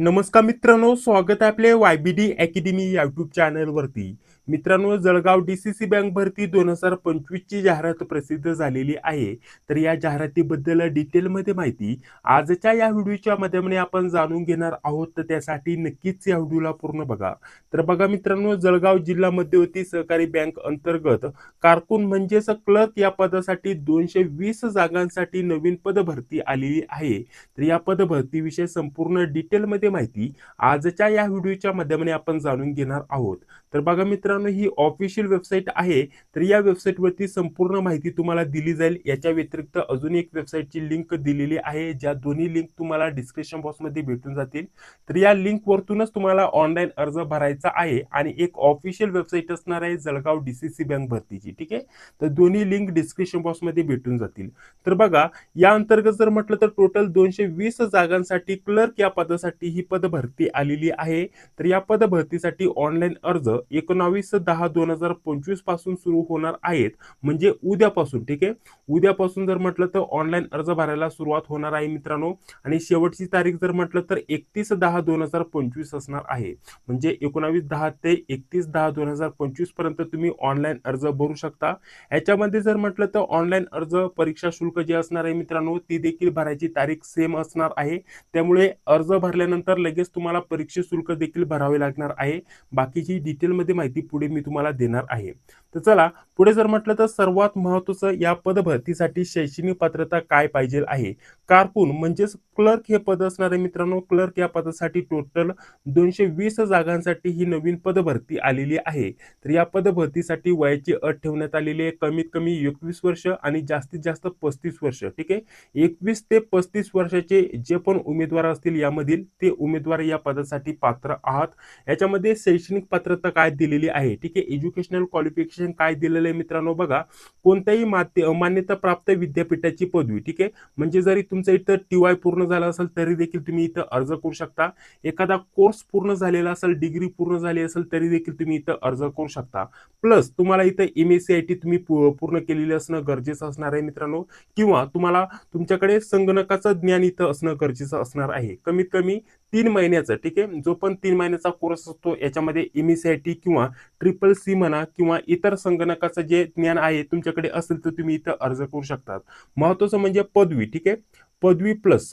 नमस्कार मित्रांनो स्वागत आहे आपले Y B D academy YouTube चॅनलवरती मित्रांनो Jalgaon D C C bank भरती दोन हजार पंचवीसची जाहिरात प्रसिद्ध झालेली आहे. तर या जाहिरातीबद्दल डिटेलमध्ये माहिती आजच्या या व्हिडिओच्या माध्यमाने आपण जाणून घेणार आहोत. तर त्यासाठी नक्कीच या व्हिडिओला पूर्ण बघा. तर बघा मित्रांनो जळगाव जिल्हा मध्यवर्ती सहकारी बँक अंतर्गत कारकून म्हणजेच क्लर्क या पदासाठी दोनशे वीस जागांसाठी नवीन पद भरती आलेली आहे. तर या पदभरतीविषयी संपूर्ण डिटेलमध्ये माहिती आजच्या या व्हिडिओच्या माध्यमाने आपण जाणून घेणार आहोत. तर बघा मित्रांनो ही ऑफिशियल वेबसाईट आहे. तर या वेबसाईटवरती संपूर्ण माहिती तुम्हाला दिली जाईल. याच्या व्यतिरिक्त अजून एक वेबसाईटची लिंक दिलेली आहे. ज्या दोन्ही लिंक तुम्हाला डिस्क्रिप्शन बॉक्समध्ये भेटून जातील. तर या लिंक वरतूनच तुम्हाला ऑनलाईन अर्ज भरायचा आहे आणि एक ऑफिशियल वेबसाईट असणार आहे जळगाव डीसीसी बँक भरतीची ठीक आहे? तर दोन्ही लिंक डिस्क्रिप्शन बॉक्समध्ये भेटून जातील. तर बघा या अंतर्गत जर म्हटलं तर टोटल दोनशे वीस जागांसाठी क्लर्क या पदासाठी ही पद भरती आलेली आहे. तर या पद भरतीसाठी ऑनलाईन अर्ज एकोणावीस दहा दोन हजार पंचवीसपासून सुरू होणार आहेत. म्हणजे उद्यापासून ठीक आहे? उद्यापासून जर म्हटलं तर ऑनलाईन अर्ज भरायला सुरुवात होणार आहे मित्रांनो. आणि शेवटची तारीख जर म्हटलं तर एकतीस दहा दोन हजार पंचवीस असणार आहे. म्हणजे एकोणावीस दहा ते एकतीस दहा दोन हजार पंचवीसपर्यंत तुम्ही ऑनलाईन अर्ज भरू शकता. याच्यामध्ये जर म्हटलं तर ऑनलाईन अर्ज परीक्षा शुल्क जे असणार आहे मित्रांनो ती देखील भरायची तारीख सेम असणार आहे. त्यामुळे अर्ज भरल्यानंतर लगेच तुम्हाला परीक्षा शुल्क देखील भरावे लागणार आहे. बाकीची डिटेलमध्ये माहिती पुढे मी तुम्हाला देणार आहे. तर चला पुढे जर म्हटलं तर सर्वात महत्वाचं या पद भरतीसाठी शैक्षणिक पात्रता काय पाहिजे आहे? कारकून म्हणजेच क्लर्क हे पद असणारे मित्रांनो क्लर्क या पदासाठी टोटल दोनशे वीस जागांसाठी ही नवीन पद भरती आलेली आहे. तर या पद भरतीसाठी वयाची अट ठेवण्यात आलेली आहे. कमीत कमी एकवीस वर्ष आणि जास्तीत जास्त पस्तीस वर्ष ठीक आहे? एकवीस ते पस्तीस वर्षाचे जे पण उमेदवार असतील यामधील ते उमेदवार या पदासाठी पात्र आहात. याच्यामध्ये शैक्षणिक पात्रता काय दिलेली आहे? ठीक आहे एज्युकेशनल क्वालिफिकेशन काय दिलेलं आहे मित्रांनो? बघा कोणत्याही माते मान्यता प्राप्त विद्यापीठाची पदवी ठीक आहे? म्हणजे जरी तुमचं इथं टी वाय पूर्ण झालं असेल तरी देखील तुम्ही इथं अर्ज करू शकता. एखादा कोर्स पूर्ण झालेला असेल डिग्री पूर्ण झाली असेल तरी देखील तुम्ही इथं अर्ज करू शकता. प्लस तुम्हाला इथं M S C I T तुम्ही पूर्ण केलेली असणं गरजेचं असणार आहे मित्रांनो. किंवा तुम्हाला तुमच्याकडे संगणकाचं ज्ञान इथं असणं गरजेचं असणार आहे. कमीत कमी तीन महिन्याचं ठीक आहे? जो पण तीन महिन्याचा कोर्स असतो याच्यामध्ये M S C I T किंवा ट्रिपल सी म्हणा किंवा इतर संगणकाचं जे ज्ञान आहे तुमच्याकडे असेल तर तुम्ही इथं अर्ज करू शकतात. महत्वाचं म्हणजे पदवी ठीक आहे? पदवी प्लस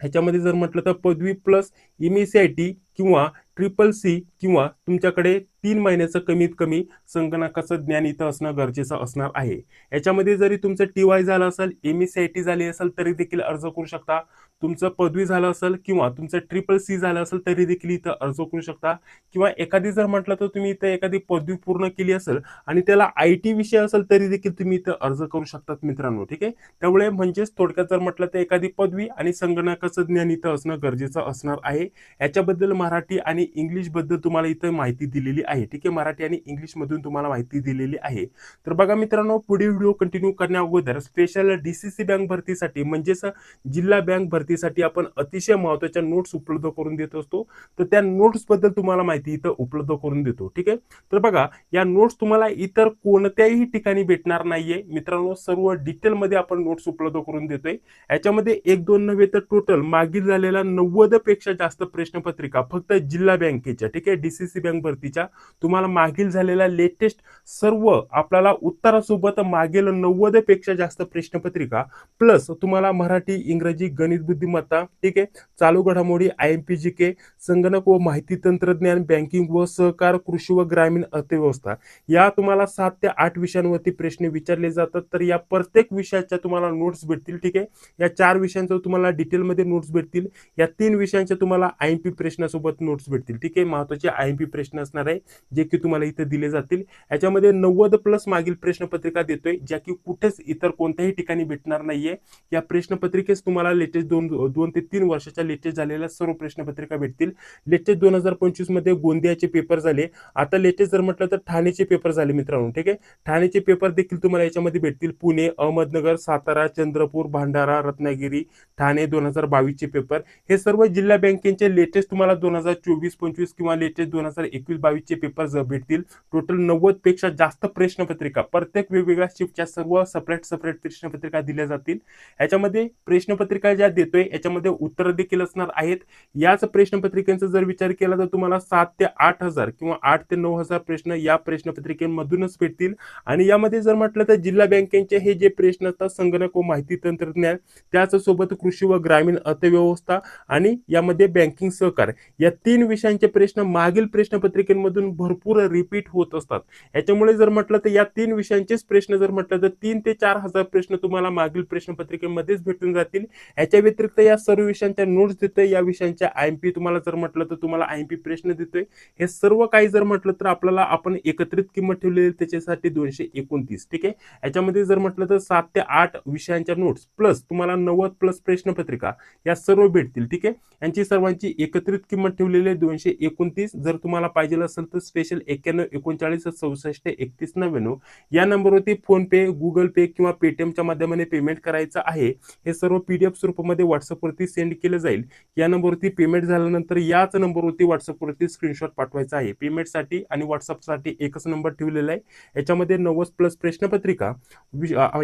ह्याच्यामध्ये जर म्हटलं तर पदवी plus M S C I T किंवा ट्रिपल सी किंवा तुमच्याकडे तीन महिन्याचं कमीत कमी संगणकाचं ज्ञान इथं असणं गरजेचं असणार आहे. याच्यामध्ये जरी तुमचं टी वाय झालं असेल M S C I T झाली असेल तरी देखील अर्ज करू शकता. तुमचं पदवी झालं असेल किंवा तुमचं ट्रिपल सी झालं असेल तरी देखील इथं अर्ज करू शकता. किंवा एखादी जर म्हटलं तर तुम्ही इथं एखादी पदवी पूर्ण केली असेल आणि त्याला आय टी विषय असेल तरी देखील तुम्ही इथं अर्ज करू शकतात मित्रांनो ठीक आहे? त्यामुळे म्हणजेच थोडक्यात जर म्हटलं तर एखादी पदवी आणि संगणकाचं ज्ञान इथं असणं गरजेचं असणार आहे. याच्याबद्दल मराठी आणि इंग्लिशबद्दल तुम्हाला इथं माहिती दिलेली आहे ठीक आहे? मराठी आणि इंग्लिशमधून तुम्हाला माहिती दिलेली आहे. तर बघा मित्रांनो पुढे व्हिडिओ कंटिन्यू करण्या अगोदर स्पेशल सी बँक भरतीसाठी म्हणजेच जिल्हा बँक भरती माहितीसाठी आपण अतिशय महत्त्वाच्या नोट्स उपलब्ध करून देत असतो. तर त्या नोट्सबद्दल तुम्हाला माहिती इथं उपलब्ध करून देतो. ठीक आहे? तर बघा या नोट्स तुम्हाला इतर कोणत्याही ठिकाणी भेटणार नाहीये. मित्रांनो सर्व डिटेलमध्ये आपण नोट्स उपलब्ध करून देतोय. याच्यामध्ये एक दोन नव्हे तर टोटल मागील झालेल्या नव्वदपेक्षा जास्त प्रश्नपत्रिका फक्त जिल्हा बँकेच्या ठीक आहे? डीसीसी बँक भरतीच्या. तुम्हाला मागील झालेल्या लेटेस्ट सर्व आपल्याला उत्तरासोबत मागील नव्वदपेक्षा जास्त प्रश्नपत्रिका प्लस तुम्हाला मराठी इंग्रजी गणित बुद्धिमत्ता ठीक आहे? चालू घडामोडी I M P G K संगणक व माहिती तंत्रज्ञान बँकिंग व सहकार कृषी व ग्रामीण अर्थव्यवस्था. या तुम्हाला सात ते आठ विषयांवरती प्रश्न विचारले जातात. तर या प्रत्येक विषयाच्या तुम्हाला नोट्स भेटतील ठीक आहे? या चार विषयांचं तुम्हाला डिटेलमध्ये नोट्स भेटतील. या तीन विषयांच्या तुम्हाला आय एम पी प्रश्नासोबत नोट्स भेटतील ठीक आहे? महत्त्वाचे आय एम पी प्रश्न असणार आहे जे की तुम्हाला इथे दिले जातील. याच्यामध्ये नव्वद प्लस मागील प्रश्नपत्रिका देतोय ज्या की कुठेच इतर कोणत्याही ठिकाणी भेटणार नाहीये. या प्रश्नपत्रिकेस तुम्हाला लेटेस्ट दोन दोन ते तीन वर्षाच्या लेटेस्ट झालेल्या सर्व प्रश्नपत्रिका भेटतील. लेटेस्ट दोन हजार पंचवीसमध्ये गोंदियाचे पेपर झाले. आता लेटेस्ट जर म्हटलं तर ठाणेचे पेपर झाले मित्रांनो ठीक आहे? ठाणेचे पेपर देखील तुम्हाला याच्यामध्ये भेटतील. पुणे अहमदनगर सातारा चंद्रपूर भांडारा रत्नागिरी ठाणे दोन हजार बावीसचे पेपर. हे सर्व जिल्हा बँकेचे लेटेस्ट तुम्हाला दोन हजार चोवीस पंचवीस किंवा लेटेस्ट दोन हजार एकवीस बावीसचे पेपर भेटतील. टोटल नव्वदपेक्षा जास्त प्रश्नपत्रिका प्रत्येक वेगवेगळ्या शिफ्टच्या सर्व सेपरेट सेपरेट प्रश्नपत्रिका दिल्या जातील. याच्यामध्ये प्रश्नपत्रिका ज्या देतोय येतोय याच्यामध्ये उत्तर देखील असणार आहेत. याच प्रश्नपत्रिकेचा जर विचार केला तर तुम्हाला सात ते आठ हजार किंवा आठ ते नऊ हजार प्रश्न या प्रश्नपत्रिकेमधूनच भेटतील. आणि यामध्ये जर म्हटलं तर जिल्हा बँकेचे हे जे प्रश्न असतात संगणक व माहिती तंत्रज्ञान त्याचसोबत कृषी व ग्रामीण अर्थव्यवस्था आणि यामध्ये बँकिंग सहकार या तीन विषयांचे प्रश्न मागील प्रश्नपत्रिकेमधून भरपूर रिपीट होत असतात. याच्यामुळे जर म्हटलं तर या तीन विषयांचेच प्रश्न जर म्हटलं तर तीन ते चार हजार प्रश्न तुम्हाला मागील प्रश्नपत्रिकेमध्येच भेटून जातील. याच्या व्यतिरिक्त या सर्व विषयांच्या नोट्स देतोय. या विषयांच्या आय एम पी तुम्हाला जर म्हटलं तर तुम्हाला आय एम पी प्रश्न देतोय. हे सर्व काही जर म्हटलं तर आपल्याला आपण एकत्रित किंमत ठेवलेली त्याच्यासाठी दोनशे एकोणतीस ठीक आहे? याच्यामध्ये जर म्हटलं तर सात ते आठ विषयांच्या नोट्स प्लस तुम्हाला नव्वद प्लस प्रश्नपत्रिका या सर्व भेटतील ठीक आहे? यांची सर्वांची एकत्रित किंमत ठेवलेली आहे दोनशे एकोणतीस. जर तुम्हाला पाहिजे असेल तर स्पेशल एक्क्याण्णव एकोणचाळीस चौसष्ट एकतीस नव्याण्णव या नंबरवरती फोन पे गुगल पे किंवा पेटीएमच्या माध्यमाने पेमेंट करायचं आहे. हे सर्व पीडीएफ स्वरूपामध्ये व्हॉट्सअपवरती सेंड केलं जाईल. या नंबरवरती पेमेंट झाल्यानंतर याच नंबरवरती व्हॉट्सअपवरती स्क्रीनशॉट पाठवायचा आहे. पेमेंटसाठी आणि व्हॉट्सअपसाठी एकच नंबर ठेवलेला आहे. याच्यामध्ये नव्वद प्लस प्रश्नपत्रिका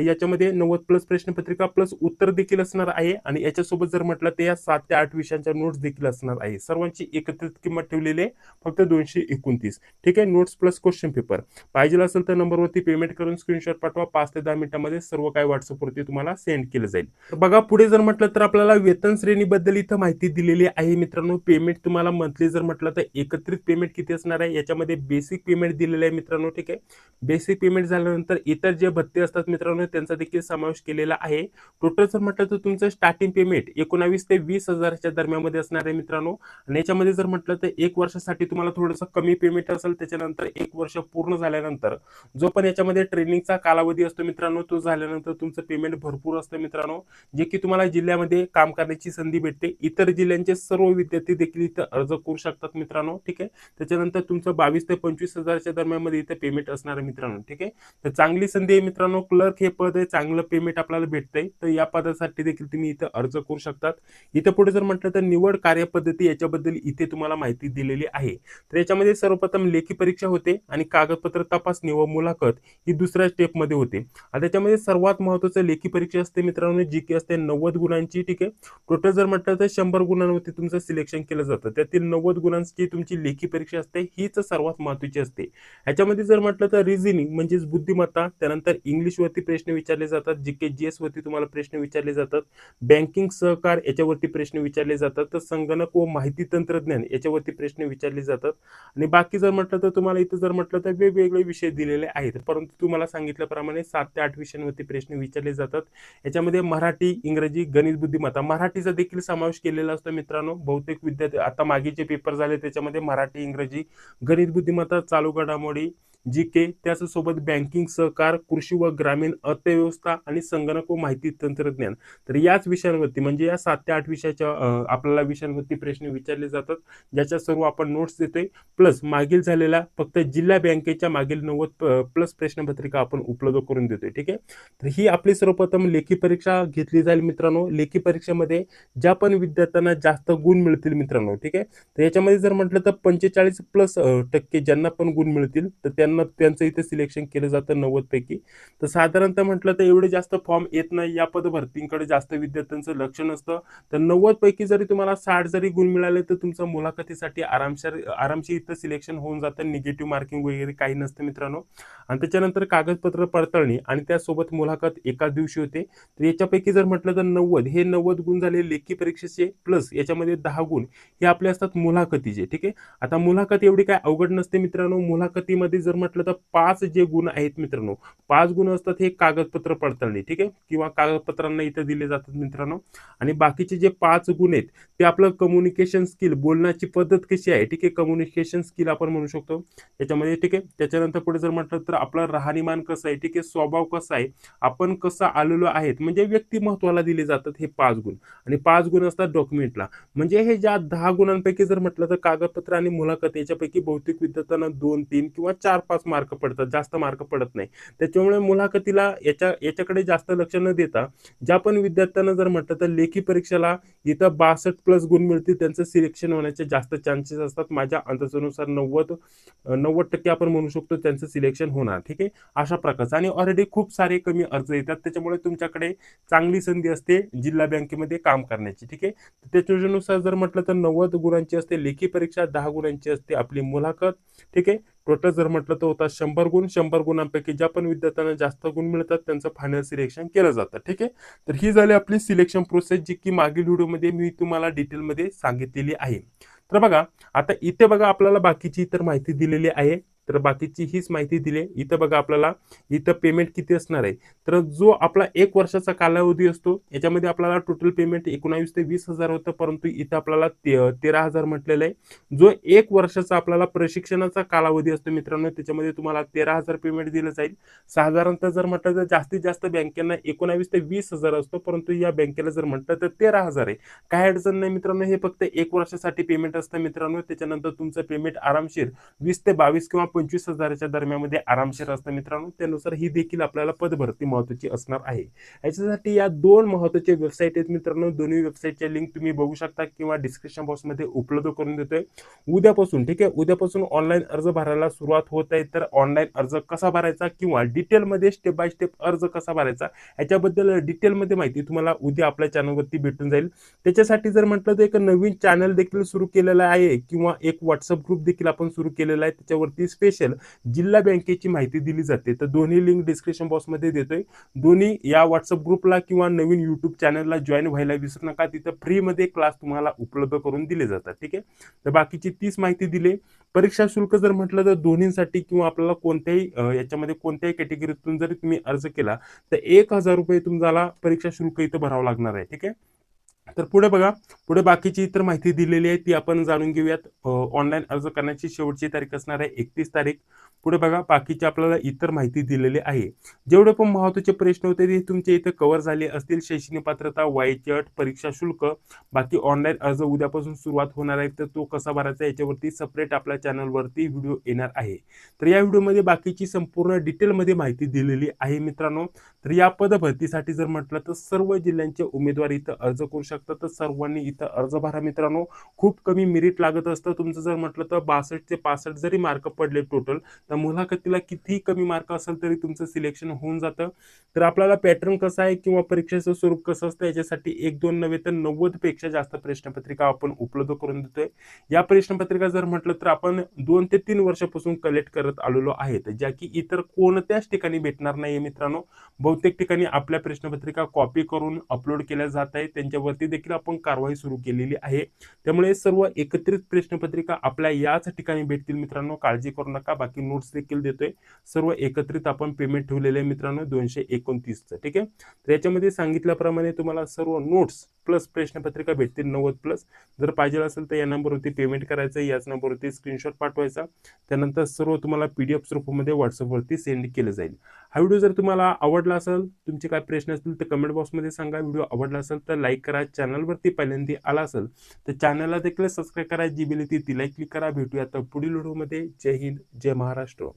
याच्यामध्ये नव्वद प्लस प्रश्नपत्रिका प्लस उत्तर देखील असणार आहे. आणि याच्यासोबत जर म्हटलं तर या सात ते आठ विषयांच्या नोट्स देखील असणार आहे. सर्वांची एकत्रित किंमत ठेवलेली आहे. फक्त दोनशे एकोणतीस. ठीक आहे? नोट्स प्लस क्वेश्चन पेपर पाहिजे असेल तर नंबरवरती पेमेंट करून स्क्रीनशॉट पाठवा. पाच ते दहा मिनिटांमध्ये सर्व काही व्हॉट्सअपवरती तुम्हाला सेंड केलं जाईल. बघा पुढे जर म्हटलं तर आपल्याला वेतन श्रेणीबद्दल इथं माहिती दिलेली आहे मित्रांनो. पेमेंट तुम्हाला मंथली जर म्हटलं तर एकत्रित पेमेंट किती असणार आहे? याच्यामध्ये बेसिक पेमेंट दिलेलं आहे मित्रांनो ठीक आहे? बेसिक पेमेंट झाल्यानंतर इतर जे भत्ते असतात मित्रांनो त्यांचा देखील समावेश केलेला आहे. टोटल जर म्हटलं तर तुमचं स्टार्टिंग पेमेंट एकोणावीस ते वीस हजारच्या दरम्यानमध्ये असणार आहे मित्रांनो. आणि याच्यामध्ये जर म्हटलं तर एक वर्षासाठी तुम्हाला थोडंसं कमी पेमेंट असेल त्याच्यानंतर एक वर्ष पूर्ण झाल्यानंतर जो पण याच्यामध्ये ट्रेनिंगचा कालावधी असतो मित्रांनो तो झाल्यानंतर तुमचं पेमेंट भरपूर असतं मित्रांनो. जे की तुम्हाला जिल्ह्यामध्ये काम करण्याची संधी भेटते. इतर जिल्ह्यांचे सर्व विद्यार्थी देखील इथं अर्ज करू शकतात मित्रांनो ठीक आहे? त्याच्यानंतर तुमचं बावीस ते पंचवीस हजारच्या दरम्यानमध्ये इथं पेमेंट असणार आहे मित्रांनो ठीक आहे? तर चांगली संधी आहे मित्रांनो क्लर्क हे पद आहे चांगलं पेमेंट आपल्याला भेटतंय. तर या पदासाठी देखील तुम्ही इथं अर्ज करू शकतात. इथं पुढे जर म्हटलं तर निवड कार्यपद्धती याच्याबद्दल इथे तुम्हाला माहिती दिलेली आहे. तर याच्यामध्ये सर्वप्रथम लेखी परीक्षा होते आणि कागदपत्र तपासणी व मुलाखत ही दुसऱ्या स्टेपमध्ये होते. त्याच्यामध्ये सर्वात महत्वाचं लेखी परीक्षा असते मित्रांनो जी की असते नव्वद गुणांची ठीक आहे? टोटल जर म्हटलं तर शंभर गुणांवरती तुमचं सिलेक्शन केलं जातं. त्यातील नव्वद गुणांची तुमची लेखी परीक्षा असते हीच सर्वात महत्वाची असते. ह्याच्यामध्ये जर म्हटलं तर रिझनिंग म्हणजेच बुद्धिमत्ता त्यानंतर इंग्लिशवरती प्रश्न विचारले जातात जी के जी एसवरती तुम्हाला प्रश्न विचारले जातात बँकिंग सहकार याच्यावरती प्रश्न विचारले जातात तर संगणक व माहिती तंत्रज्ञान याच्यावरती प्रश्न विचारले जातात. आणि बाकी जर म्हटलं तर तुम्हाला इथं जर म्हटलं तर वेगवेगळे विषय दिलेले आहेत. परंतु तुम्हाला सांगितल्याप्रमाणे सात ते आठ विषयांवरती प्रश्न विचारले जातात. याच्यामध्ये मराठी इंग्रजी गणित बुद्धिमत्ता मराठीचा देखील समावेश केलेला असतो मित्रांनो. बहुतेक विद्यार्थी आता मागे जे पेपर झाले त्याच्यामध्ये मराठी इंग्रजी गणित बुद्धिमत्ता चालू घडामोडी जी के त्याचसोबत बँकिंग सहकार कृषी व ग्रामीण अर्थव्यवस्था आणि संगणक व माहिती तंत्रज्ञान. तर याच विषयांवरती म्हणजे या सात ते आठ विषयाच्या आपल्याला विषयांवरती प्रश्न विचारले जातात. ज्याच्या सर्व आपण नोट्स देतोय. प्लस मागील झालेला फक्त जिल्हा बँकेच्या मागील नव्वद प्लस प्रश्नपत्रिका आपण उपलब्ध करून देतोय. ठीक आहे? तर ही आपली सर्वप्रथम लेखी परीक्षा घेतली जाईल मित्रांनो. लेखी परीक्षेमध्ये ज्या पण विद्यार्थ्यांना जास्त गुण मिळतील मित्रांनो. ठीक आहे? तर याच्यामध्ये जर म्हटलं तर पंचेचाळीस प्लस टक्के ज्यांना पण गुण मिळतील तर त्यांना त्यांचं इथे सिलेक्शन केलं जातं नव्वद पैकी तर साधारणतः म्हटलं तर एवढे जास्त फॉर्म येत नाही या पदभरतींकडे जास्त विद्यार्थ्यांचं लक्ष नसतं. तर नव्वद पैकी जरी तुम्हाला साठ जरी गुण मिळाले तर तुमचं मुलाखतीसाठी आरामशीर आरामशीर इथं सिलेक्शन होऊन जातं. निगेटिव्ह मार्किंग वगैरे काही नसतं मित्रांनो. आणि त्याच्यानंतर कागदपत्र पडताळणी आणि त्यासोबत मुलाखत एकाच दिवशी होते. तर याच्यापैकी जर म्हटलं तर नव्वद हे नव्वद गुण झाले लेखी परीक्षेचे प्लस याच्यामध्ये दहा गुण हे आपले असतात मुलाखतीचे. ठीक आहे? आता मुलाखत एवढी काय अवघड नसते मित्रांनो. मुलाखतीमध्ये जर म्हटलं तर पाच जे गुण आहेत मित्रांनो पाच गुण असतात हे कागदपत्र पडताळणी ठीक आहे? किंवा कागदपत्रांना इथं दिले जातात मित्रांनो. आणि बाकीचे जे पाच गुण आहेत ते आपलं कम्युनिकेशन स्किल बोलण्याची पद्धत कशी आहे ठीक आहे? कम्युनिकेशन स्किल आपण म्हणू शकतो. त्याच्यामध्ये ठीक आहे? त्याच्यानंतर पुढे जर म्हटलं तर आपलं राहणीमान कसं आहे ठीक आहे? स्वभाव कसा आहे आपण कसं आलेलो आहेत म्हणजे व्यक्तिमत्वाला दिले जातात हे पाच गुण. आणि पाच गुण असतात डॉक्युमेंटला म्हणजे हे ज्या दहा गुणांपैकी जर म्हटलं तर कागदपत्र आणि मुलाखत याच्यापैकी बहुतेक विद्यार्थ्यांना दोन तीन किंवा चार पाच मार्क पडतात जास्त मार्क पडत नाही. त्याच्यामुळे मुलाखतीला याच्या याच्याकडे जास्त लक्ष न देता ज्या पण विद्यार्थ्यांना जर म्हटलं तर लेखी परीक्षेला इथं बासष्ट प्लस गुण मिळतील त्यांचं सिलेक्शन होण्याचे जास्त चान्सेस असतात. माझ्या अंदाजानुसार नव्वद नव्वद टक्के आपण म्हणू शकतो त्यांचं सिलेक्शन होणार ठीक आहे? अशा प्रकारचं. आणि ऑलरेडी खूप सारे कमी अर्ज येतात. त्याच्यामुळे तुमच्याकडे चांगली संधी असते जिल्हा बँकेमध्ये काम करण्याची ठीक आहे? त्याच्यानुसार जर म्हटलं तर नव्वद गुणांची असते लेखी परीक्षा दहा गुणांची असते आपली मुलाखत ठीक आहे? टोटल जर म्हटलं तर होता शंभर गुण शंभर गुणांपैकी ज्या पण विद्यार्थ्यांना जास्त गुण मिळतात त्यांचं फायनल सिलेक्शन केलं जातं ठीक आहे? तर ही झाली आपली सिलेक्शन प्रोसेस जी की मागील व्हिडिओमध्ये मी तुम्हाला डिटेलमध्ये सांगितलेली आहे. तर बघा आता इथे बघा आपल्याला बाकीची इतर माहिती दिलेली आहे. तर बाकीची हीच माहिती दिली. इथं बघा आपल्याला इथं पेमेंट किती असणार आहे? तर जो आपला एक वर्षाचा कालावधी असतो याच्यामध्ये आपल्याला टोटल पेमेंट एकोणावीस ते वीस हजार होतं परंतु इथं आपल्याला ते तेरा हजार म्हटलेलं आहे. जो एक वर्षाचा आपल्याला प्रशिक्षणाचा कालावधी असतो मित्रांनो त्याच्यामध्ये तुम्हाला तेरा हजार पेमेंट दिलं जाईल. साधारणतः जर म्हटलं तर जास्तीत जास्त बँकेना एकोणावीस ते वीस हजार असतो परंतु या बँकेला जर म्हटलं तर तेरा हजार आहे. काय अडचण नाही मित्रांनो हे फक्त एक वर्षासाठी पेमेंट असतं मित्रांनो. त्याच्यानंतर तुमचं पेमेंट आरामशीर वीस ते बावीस किंवा पंचवीस हजाराच्या दरम्यानमध्ये आरामशीर असतं मित्रांनो त्यानुसार ही देखील आपल्याला पदभरती महत्वाची असणार आहे. याच्यासाठी या दोन महत्त्वाचे वेबसाईट आहेत मित्रांनो दोन्ही वेबसाईटच्या लिंक तुम्ही बघू शकता किंवा डिस्क्रिप्शन बॉक्समध्ये उपलब्ध करून देतोय. उद्यापासून ठीक आहे? उद्यापासून ऑनलाईन अर्ज भरायला सुरुवात होत आहे तर ऑनलाईन अर्ज कसा भरायचा किंवा डिटेलमध्ये स्टेप बाय स्टेप अर्ज कसा भरायचा याच्याबद्दल डिटेलमध्ये माहिती तुम्हाला उद्या आपल्या चॅनलवरती भेटून जाईल. त्याच्यासाठी जर म्हटलं तर एक नवीन चॅनल देखील सुरू केलेला आहे किंवा एक व्हॉट्सअप ग्रुप देखील आपण सुरू केलेला आहे त्याच्यावरती स्पेशल जिल्हा बँकेची माहिती दिली जाते. तर दोन्ही लिंक डिस्क्रिप्शन बॉक्समध्ये देतोय. दोन्ही या व्हॉट्सअप ग्रुपला किंवा नवीन युट्यूब चॅनलला जॉईन व्हायला विसरू नका. तिथं फ्रीमध्ये क्लास तुम्हाला उपलब्ध करून दिले जातात. ठीक आहे? तर बाकीची तीच माहिती दिली. परीक्षा शुल्क जर म्हटलं तर दोन्हीसाठी किंवा आपल्याला कोणत्याही याच्यामध्ये कोणत्याही कॅटेगरीतून जरी तुम्ही अर्ज केला तर एक हजार रुपये तुम्हाला परीक्षा शुल्क इथं भरावं लागणार आहे. ठीक आहे? तर पुढे बघा पुढे बाकीची इतर माहिती दिलेली आहे ती आपण जाणून घेऊयात. ऑनलाईन अर्ज करण्याची शेवटची तारीख असणार आहे एकतीस तारीख. पुढे बघा बाकीची आपल्याला इतर माहिती दिलेली आहे. जेवढे पण महत्त्वाचे प्रश्न होते ते तुमचे इथे कव्हर झाले असतील. शैक्षणिक पात्रता वायची अट परीक्षा शुल्क. बाकी ऑनलाईन अर्ज उद्यापासून सुरुवात होणार आहे तर तो कसा भरायचा याच्यावरती सपरेट आपल्या चॅनलवरती व्हिडिओ येणार आहे. तर या व्हिडिओमध्ये बाकीची संपूर्ण डिटेलमध्ये माहिती दिलेली आहे मित्रांनो. तर या पदभरतीसाठी जर म्हटलं तर सर्व जिल्ह्यांचे उमेदवार इथं अर्ज करू शकतात. तर सर्वांनी इथं अर्ज भरा मित्रांनो. खूप कमी मेरिट लागत असतं. तुमचं जर म्हटलं तर बासष्ट ते पासष्ट जरी मार्क पडले टोटल तर मुलाखतीला कितीही कमी मार्क असेल तरी तुमचं सिलेक्शन होऊन जातं. तर आपल्याला पॅटर्न कसं आहे किंवा परीक्षेचं स्वरूप कसं असतं याच्यासाठी एक दोन नव्हे तर नव्वदपेक्षा जास्त प्रश्नपत्रिका आपण उपलब्ध करून देतोय. या प्रश्नपत्रिका जर म्हटलं तर आपण दोन ते तीन वर्षापासून कलेक्ट करत आलेलो आहेत ज्या की इतर कोणत्याच ठिकाणी भेटणार नाहीये मित्रांनो. बहुतेक ठिकाणी आपल्या प्रश्नपत्रिका कॉपी करून अपलोड केल्या जात आहे त्यांच्यावरती देखील आपण कारवाई सुरू केलेली आहे. त्यामुळे सर्व एकत्रित प्रश्नपत्रिका आपल्या याच ठिकाणी भेटतील. मित्रांनो काळजी करू नका. बाकी नोट्स देखील देतोय. सर्व एकत्रित आपण पेमेंट ठेवलेले आहे मित्रांनो दोनशे एकोणतीसचं. ठीक आहे? तर याच्यामध्ये सांगितल्याप्रमाणे तुम्हाला सर्व नोट्स प्लस प्रश्नपत्रिका भेटतील नव्वद प्लस. जर पाहिजे असेल तर या नंबरवरती पेमेंट करायचं याच नंबरवरती स्क्रीनशॉट पाठवायचा. त्यानंतर सर्व तुम्हाला पी डी एफ स्वरूपामध्ये व्हॉट्सअपवरती सेंड केलं जाईल. हा व्हिडिओ जर तुम्हाला आवडला असेल तुमचे काय प्रश्न असतील तर कमेंट बॉक्समध्ये सांगा. व्हिडिओ आवडला असेल तर लाईक करा. चॅनलवरती पहिल्यांदा आला असेल तर चॅनलला देखील सबस्क्राईब करा. जी बिल ती तिला क्लिक करा. भेटूया तर पुढील व्हिडिओमध्ये जय हिंद जय महाराष्ट्र.